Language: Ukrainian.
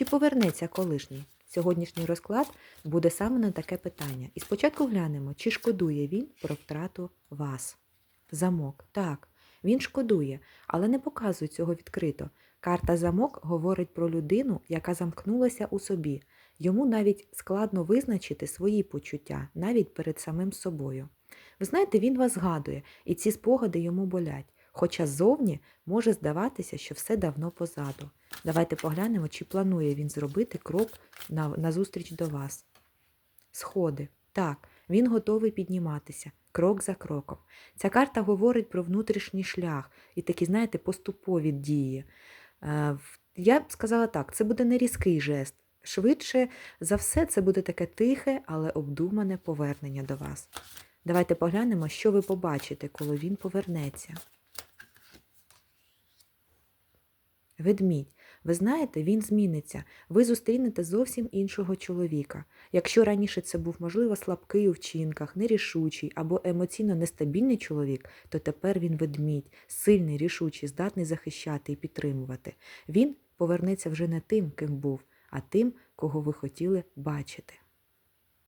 Чи повернеться колишній? Сьогоднішній розклад буде саме на таке питання. І спочатку глянемо, чи шкодує він про втрату вас. Замок. Так, він шкодує, але не показує цього відкрито. Карта замок говорить про людину, яка замкнулася у собі. Йому навіть складно визначити свої почуття, навіть перед самим собою. Ви знаєте, він вас згадує, і ці спогади йому болять. Хоча ззовні може здаватися, що все давно позаду. Давайте поглянемо, чи планує він зробити крок на, на зустріч до вас. Сходи. Так, він готовий підніматися, крок за кроком. Ця карта говорить про внутрішній шлях і такі, знаєте, поступові дії. Е, Я б сказала так, це буде не різкий жест. Швидше за все, це буде таке тихе, але обдумане повернення до вас. Давайте поглянемо, що ви побачите, коли він повернеться. Ведмідь. Ви знаєте, він зміниться. Ви зустрінете зовсім іншого чоловіка. Якщо раніше це був, можливо, слабкий у вчинках, нерішучий або емоційно нестабільний чоловік, то тепер він ведмідь, сильний, рішучий, здатний захищати і підтримувати. Він повернеться вже не тим, ким був, а тим, кого ви хотіли бачити.